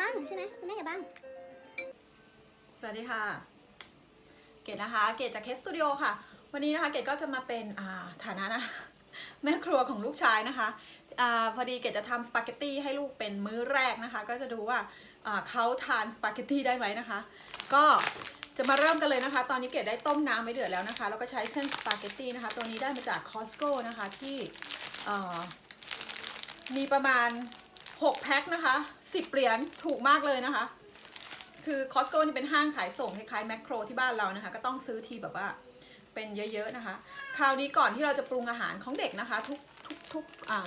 บ้างอย่าบ้างใช่ไหมคุณแม่อย่าบ้างสวัสดีค่ะ เกดนะคะ เกดจากเคสสตูดิโอค่ะ วันนี้นะคะเกดก็จะมาเป็นฐานะนะแม่ครัวของลูกชายนะคะอพอดีเกดจะทำสปาเกตตี้ให้ลูกเป็นมื้อแรกนะคะ ก็จะดูว่าเขาทานสปาเกตตี้ได้ไหมนะคะ ก็จะมาเริ่มกันเลยนะคะ ตอนนี้เกดได้ต้มน้ำไว้เดือดแล้วนะคะ แล้วก็ใช้เส้นสปาเกตตี้นะคะ ตัวนี้ได้มาจากคอสโก้นะคะที่มีประมาณ 6 แพ็คนะคะ 10 เหรียญถูกมากเลยนะคะ คือ Costco นี่เป็นห้างขายส่งคล้ายๆแมคโครที่บ้านเรานะคะ ก็ต้องซื้อทีแบบว่าเป็นเยอะๆนะคะ คราวนี้ก่อนที่เราจะปรุงอาหารของเด็กนะคะ ทุกทุกทุก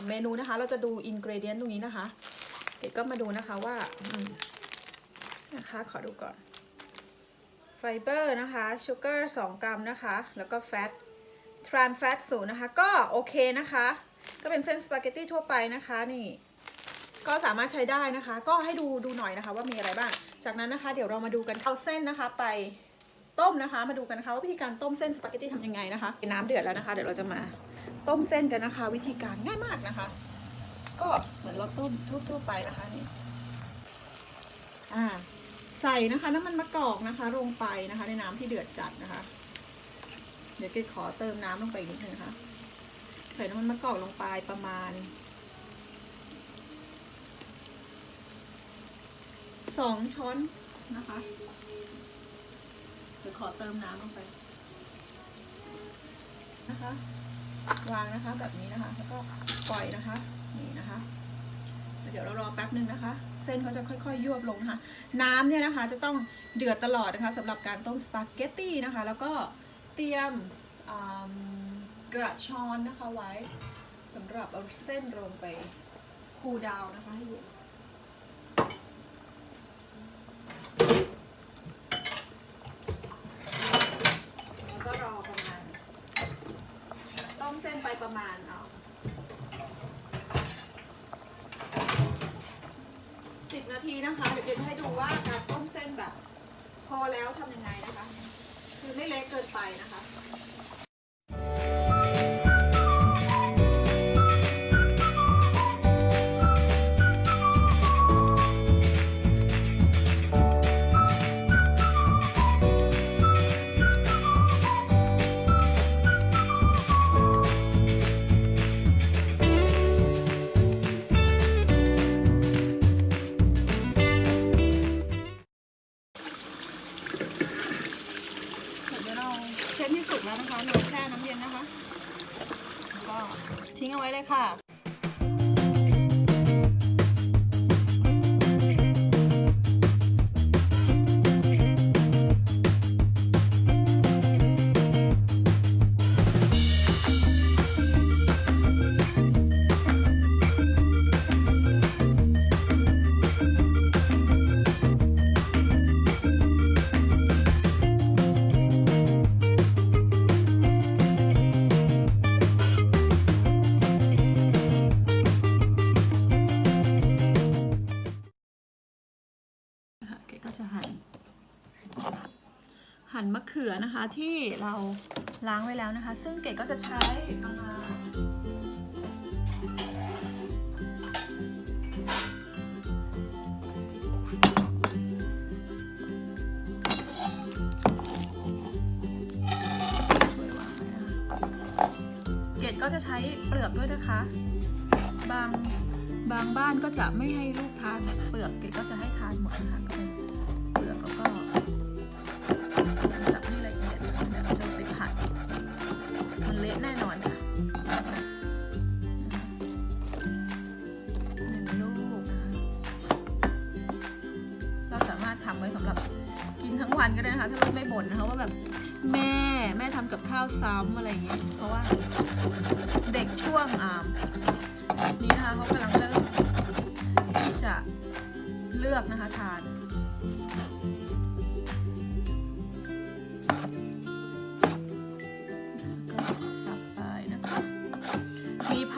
เมนูนะคะ เราจะดูอินก e เดียนตรงนี้นะคะ เด็กก็มาดูนะคะว่านะคะขอดูก่อนไฟเบอร์นะคะชูเกอร์2กรัมนะคะ แล้วก็แฟตทรานแฟตศูนย์นะคะ ก็โอเคนะคะ ก็เป็นเส้นสปาเกตตี้ทั่วไปนะคะนี่ ก็สามารถใช้ได้นะคะ ก็ให้ดูดูหน่อยนะคะว่ามีอะไรบ้าง จากนั้นนะคะ เดี๋ยวเรามาดูกันเอาเส้นนะคะไปต้มนะคะ มาดูกันนะคะว่าวิธีการต้มเส้นสปาเกตตี้ทำยังไงนะคะน้ำเดือดแล้วนะคะ เดี๋ยวเราจะมาต้มเส้นกันนะคะ วิธีการง่ายมากนะคะ ก็เหมือนเราต้มทั่วๆไปนะคะนี่อ่าใส่นะคะน้ำมันมะกอกนะคะ ลงไปนะคะ ในน้ำที่เดือดจัดนะคะ เดี๋ยวเกดขอเติมน้ำลงไปนิดนึงนะคะ ใส่น้ำมันมะกอกลงไปประมาณ สองช้อนนะคะเดี๋ยวขอเติมน้ำลงไปนะคะ วางนะคะแบบนี้นะคะ แล้วก็ปล่อยนะคะ นี่นะคะ เดี๋ยวเรารอแป๊บหนึ่งนะคะ เส้นเขาจะค่อยๆยวบลงนะคะน้ำเนี่ยนะคะจะต้องเดือดตลอดนะคะสำหรับการต้มสปาเกตตี้นะคะ แล้วก็เตรียมกระชอนนะคะไว้สำหรับเอาเส้นลงไปคูลดาวน์นะคะให้เย็น แล้วก็รอประมาณ ต้มเส้นไปประมาณเอาสิบนาทีนะคะ เดี๋ยวเดี๋ยวจะให้ดูว่าการต้มเส้นแบบ พอแล้วทำยังไงนะคะ คือไม่ เละเกินไปนะคะ นะคะที่เราล้างไว้แล้วนะคะ ซึ่งเกดก็จะใช้ประมาณเกดก็จะใช้เปลือกด้วยนะคะ บางบางบ้านก็จะไม่ให้ลูกทานเปลือกเกดก็จะให้ทานหมดนะคะ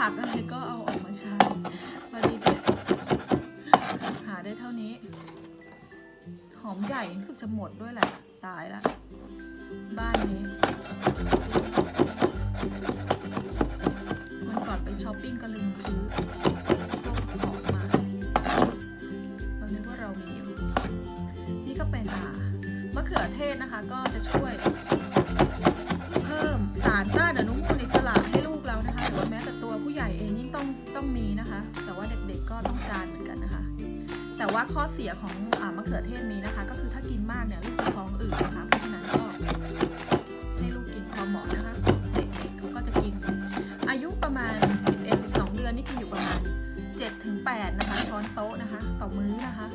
ผักอะไรก็เอาออกมาใช้วันนี้เด็ดหาได้เท่านี้ หอมใหญ่รู้สึกจะหมดด้วยแหละ ตายละ บ้านนี้วันก่อนไปช้อปปิ้งก็ลืมซื้อ 7-8นะคะ ช้อนโต๊ะนะคะ ต่อมื้อนะคะ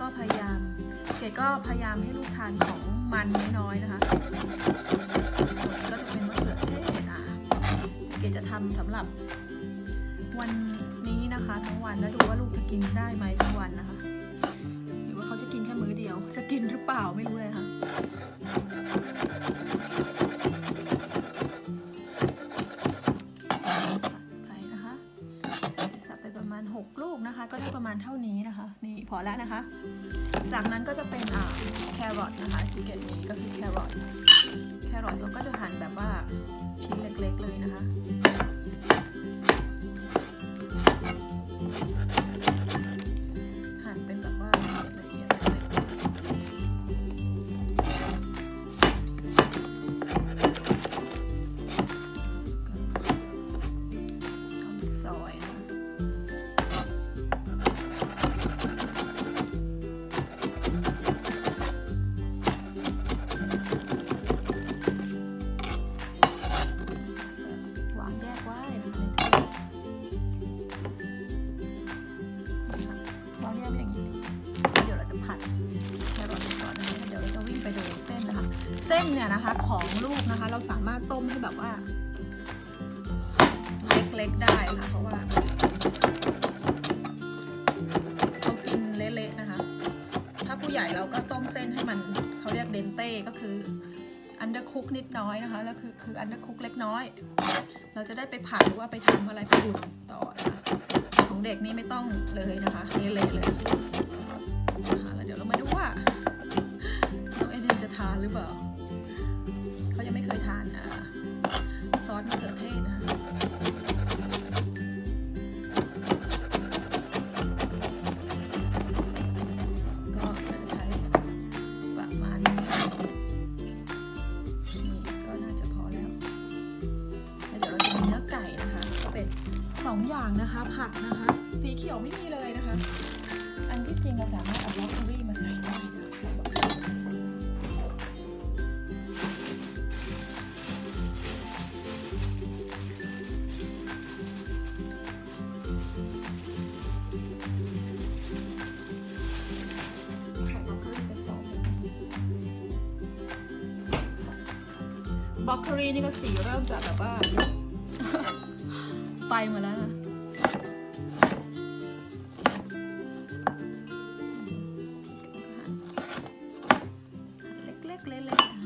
ก็พยายาม เกดก็พยายามให้ลูกทานของมันน้อยๆนะคะก็จะเป็นมะเขือเทศอะเกดจะทำสำหรับวันนี้นะคะ ทั้งวันแล้วดูว่าลูกจะกินได้ไหมทั้งวันนะคะ หรือว่าเขาจะกินแค่มื้อเดียว จะกินหรือเปล่าไม่รู้เลยค่ะ มาณเท่านี้นะคะ นี่พอแล้วนะคะ จากนั้นก็จะเป็นอ่าแครอทนะคะที่เกดมีก็คือแครอทแครอทเราก็จะหั่นแบบว่า หญ่เราก็ต้มเส้นให้มันเขาเรียกเดนเต้ก็คืออันเดอร์คุกนิดน้อยนะคะ แล้วคือคืออันเดอร์คุกเล็กน้อย เราจะได้ไปผัดหรือว่าไปทำอะไรไปดูต่อนะคะของเด็กนี่ไม่ต้องเลยนะคะเล็กเลย บล็อกเกอรี่นี่ก็สีเริ่มจากแบบว่า ไปมาแล้วนะเล็กๆเละๆ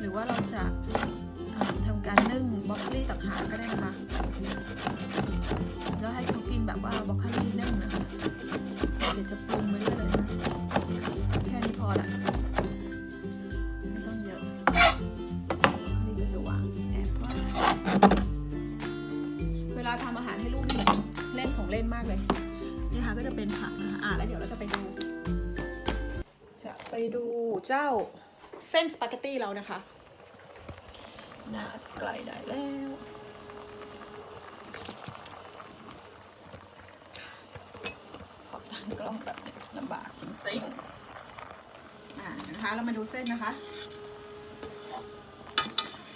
หรือว่าเราจะทำการนึ่งบล็อกโคลี่ต่างหากก็ได้นะคะแล้วให้เขากินแบบว่าบล็อกโคลี่นึ่งนะคะเดี๋ยวจะป เส้นสปาเกตตี้เรานะคะ น่าจะใกล้ได้แล้ว ขอตั้งกล้องแบบนี้ลำบากจริงๆ อ่านะคะเรามาดูเส้นนะคะ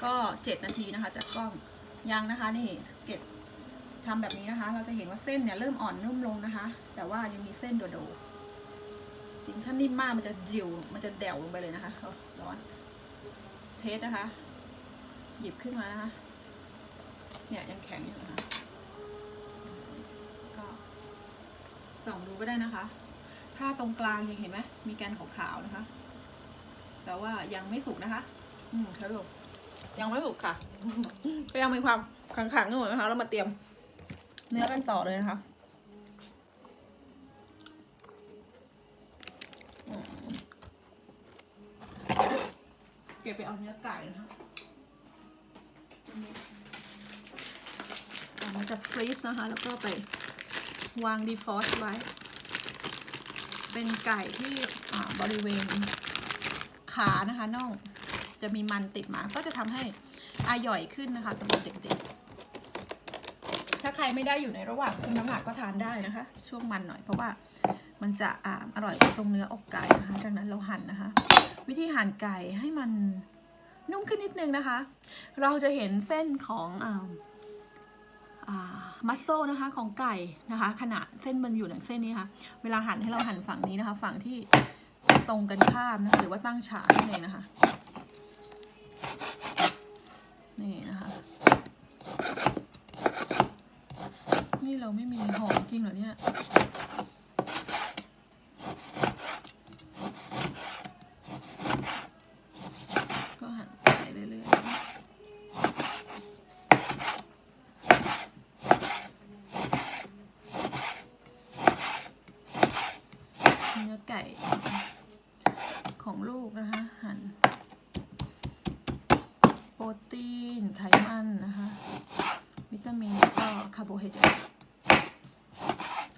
ก็เจ็ดนาทีนะคะจากกล้องยังนะคะนี่เก็บทำแบบนี้นะคะ เราจะเห็นว่าเส้นเนี่ยเริ่มอ่อนนุ่มลงนะคะ แต่ว่ายังมีเส้นโดดๆ ถึงถ้านิ่มมากมันจะดิวมันจะแดวลงไปเลยนะคะร้อน เทสนะคะ หยิบขึ้นมานะคะ เนี่ยยังแข็งอยู่นะคะ ก็ส่องดูก็ได้นะคะ ถ้าตรงกลางยังเห็นไหมมีแกนขาวๆนะคะ แต่ว่ายังไม่สุกนะคะ อืมครับผมยังไม่สุกค่ะ ก็ยังมีความขังๆอยู่นะคะ เรามาเตรียมเนื้อกันต่อเลยนะคะ เก็บไปเอาเนื้อไก่นะคะเอามาจากฟรีซนะคะ แล้วก็ไปวางดีฟอสไว้ เป็นไก่ที่บริเวณขานะคะน่องจะมีมันติดมา ก็จะทำให้อาย่อยขึ้นนะคะสำหรับเด็กๆ ถ้าใครไม่ได้อยู่ในระหว่างคุมน้ำหนักก็ทานได้นะคะ ช่วงมันหน่อยเพราะว่ามันจะอ่าอร่อยตรงเนื้ออกไก่นะคะดังนั้นเราหั่นนะคะ วิธีหั่นไก่ให้มันนุ่มขึ้นนิดนึงนะคะ เราจะเห็นเส้นของอ่ามัสโซนะคะของไก่นะคะ ขนาดเส้นมันอยู่ในเส้นนี้ค่ะ เวลาหั่นให้เราหั่นฝั่งนี้นะคะ ฝั่งที่ตรงกันข้ามนะคะหรือว่าตั้งฉากนั่นเองนะคะนี่นะคะนี่เราไม่มีหอมจริงเหรอเนี่ย ก็หั่นไปเรื่อยๆนะคะเนื้อไก่ของลูกนะคะ หั่น โปรตีน ไขมันนะคะ วิตามินแล้วก็คาร์โบไฮเดรต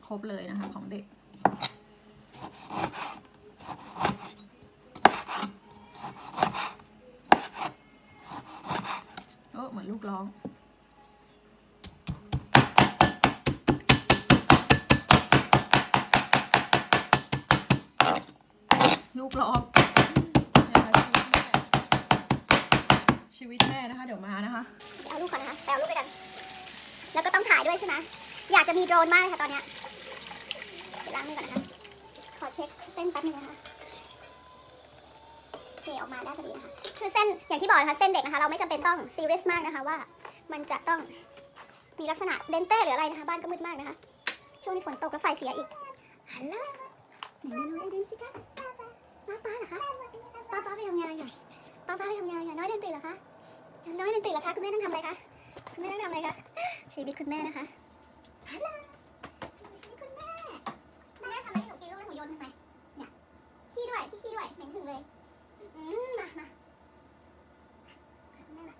ครบ เลยนะคะของเด็ก โอ้เหมือนลูกร้องลูกร้องชีวิตแม่ชีวิตแม่นะคะ เดี๋ยวมานะคะ เอาลูกก่อนนะคะไปเอาลูกไปกัน แล้วก็ต้องถ่ายด้วยใช่ไหมอยากจะมีโดรนมากเลยค่ะตอนเนี้ยางมือก่อนนะคะ ขอเช็คเส้นแป๊บนึงนะคะเคออกมาได้พอดีนะคะ คือเส้นอย่างที่บอกนะคะ เส้นเด็กนะคะ เราไม่จำเป็นต้องซีเรียสมากนะคะว่า มันจะต้องมีลักษณะเดนเต้หรืออะไรนะคะ บ้านก็มืดมากนะคะ ช่วงนี้ฝนตกแล้วไฟเสียอีกฮัลโหลไหนน้องเอเดนสิคะป้าป้าเหรอคะป้าป้าไปทำงานค่ะป้าป้าไปทำงานค่ะน้อยเดนตื่นเหรอคะน้อยเดนตื่นเหรอคะคุณแม่ต้องทำอะไรคะคุณแม่ต้องทำอะไรคะชีวิตคุณแม่นะคะฮัลโหล ด้วยขี้ขี้ด้วยเหม็นถึงเลย อืมมามาแม่มา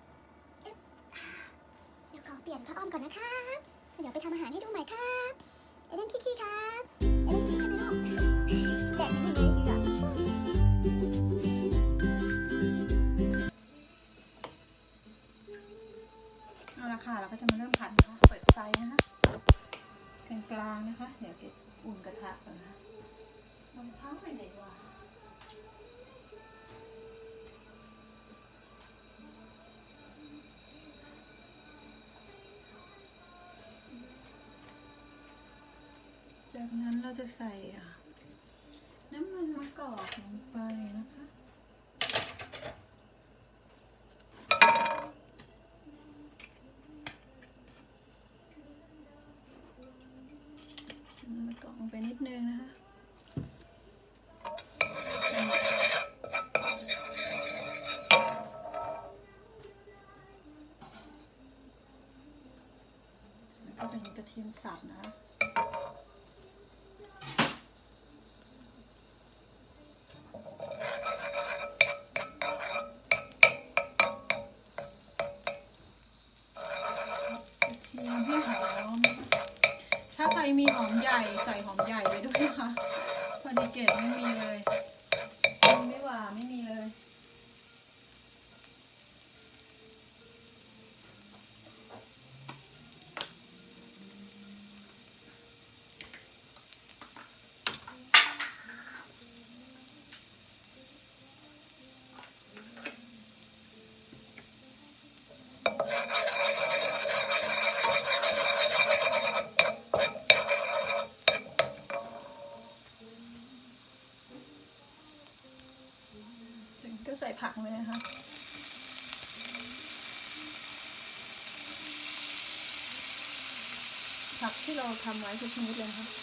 เดี๋ยวขอเปลี่ยนผ้าอ้อมก่อนนะคะเดี๋ยวไปทำอาหารให้ดูใหม่ครับเอเดนขี้ขี้ครับเอเดนขี้ใช่ไหมลูกแดดมันยังไงดีอะเอาละค่ะเราก็จะมาเริ่มผัดนะคะเปิดไฟนะคะกลางๆนะคะ เดี๋ยวเก็บอุ่นกระทะก่อนนะคะรองไปไหนวะ จะใส่อะน้ำมันมะกอกลงไปนะคะมันกอกลงไปนิดนึงนะคะก็เป็นกระเทียมสับนะ มีหอากเลยนะคะผักที่เราทำไว้ทุกชนิดเลยนะคะ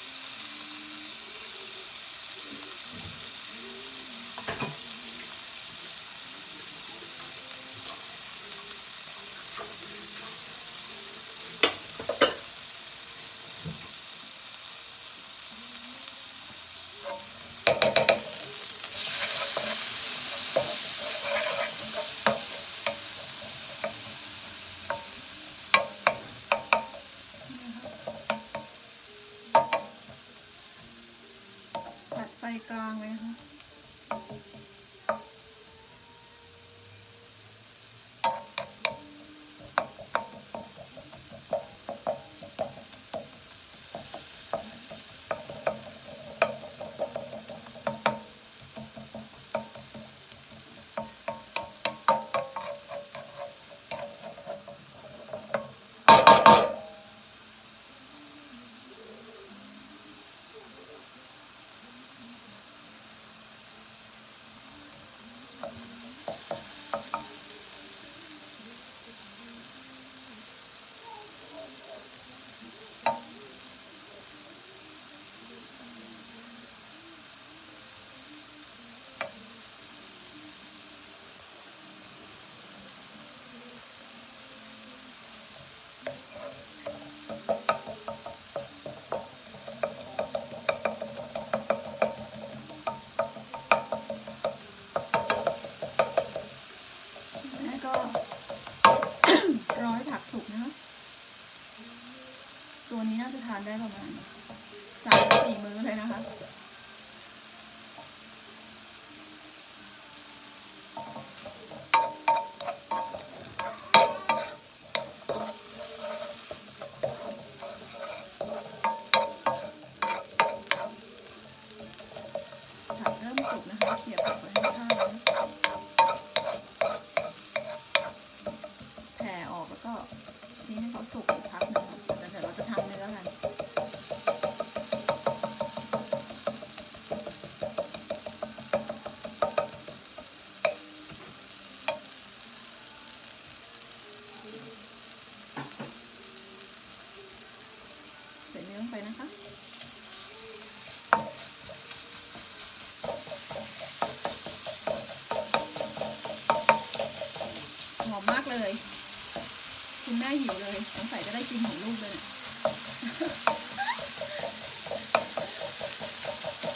ได้หิวเลยสงสัยจะได้กินของลูกเลย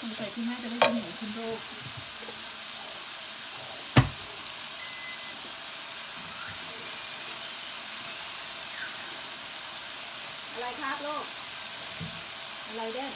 สงสัยคุณแม่จะได้กินของคุณลูกอะไรครับลูกอะไรเด้น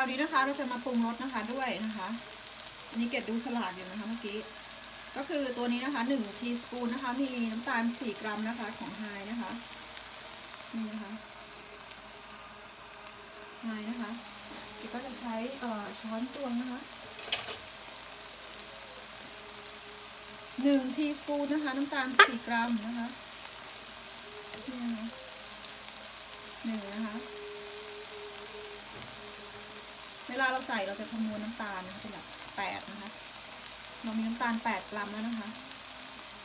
าวนี้นะคะ เราจะมาปรุงรสนะคะด้วยนะคะอันนี้เกดดูฉลากอยู่นะคะเมื่อกี้ ก็คือตัวนี้นะคะหนึ่งทีสปูนนะคะ มีน้ำตาลสี่กรัมนะคะของไฮนะคะนี่นะคะไฮนะคะเกดก็จะใช้ช้อนตวงนะคะหนึ่งทีสปูนนะคะ น้ำตาลสี่กรัมนะคะนี่นะคะหนึ่งนะคะ เวลาเราใส่เราจะคำนวณน้ำตาลนะคะเป็นหลักแปดนะคะ เรามีน้ำตาลแปดกรัมแล้วนะคะ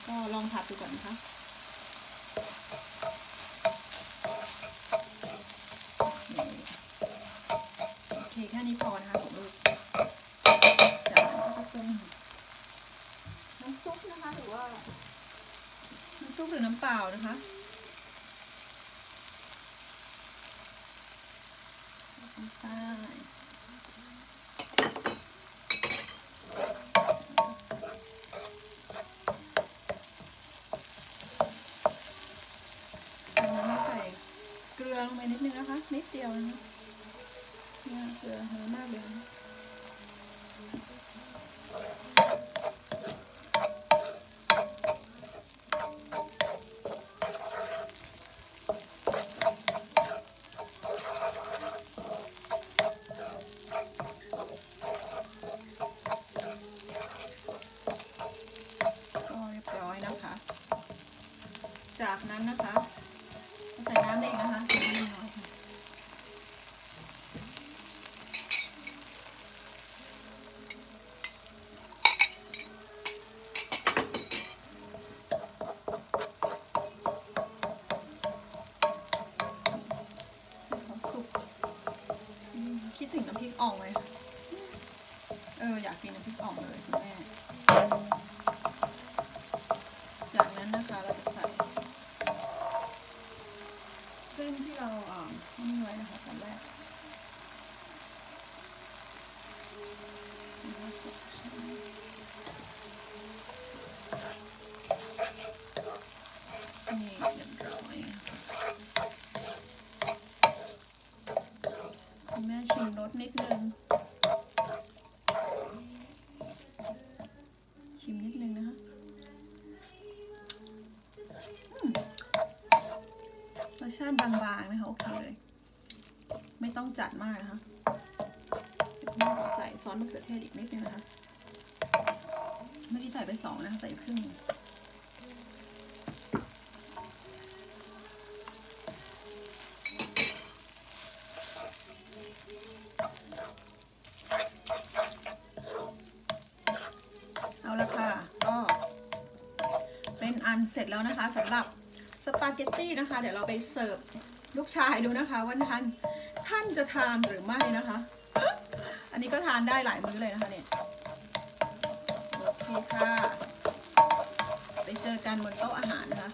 ก็ลองผัดดูก่อนนะคะโอเคแค่นี้พอนะคะของลูกจากนั้นก็จะเป็นน้ำซุปนะคะหรือว่าน้ำซุปหรือน้ำเปล่านะคะ ใช่อันนี้ใส่เกลือลงไปนิดนึงนะคะ นิดเดียวนะคะเนี่ยเกลือเยอะมากเลยนะก็เรียบร้อยนะคะ จากนั้นนะคะใส่น้ำเองนะคะน้ำน้อยค่ะ ให้เขาสุกอืมคิดถึงน้ำพริก อ่องเลยค่ะ เอออยากกินน้ำพริกอ่องเลยคุณแม่ จากนั้นนะคะเราจะใส่ เส้นที่เราอ่านี่ไว้นะคะตอนแรกนี่เรียบร้อยคุณแม่ชิมรส นิดนึง ชิมนิดนึงนะคะรสชาติบางๆนะคะโอเคเลย ไม่ต้องจัดมากนะคะเดี๋ยวคุณแม่ขอใส่ซอสมะเขือเทศอีกนิดนึงนะคะ เมื่อกี้ใส่ไปสองนะคะใส่ครึ่งหนึ่งเอาละค่ะ ก็ เป็นอันเสร็ จแล้วนะคะสำหรับสปาเกตตี้นะคะ เดี๋ยวเราไปเสิร์ฟลูกชายดูนะคะว่าท่านท่านจะทานหรือไม่นะคะ อันนี้ก็ทานได้หลายมื้อเลยนะคะเนี่ยโอเคค่ะ ไปเจอกันบนโต๊ะอาหารนะคะ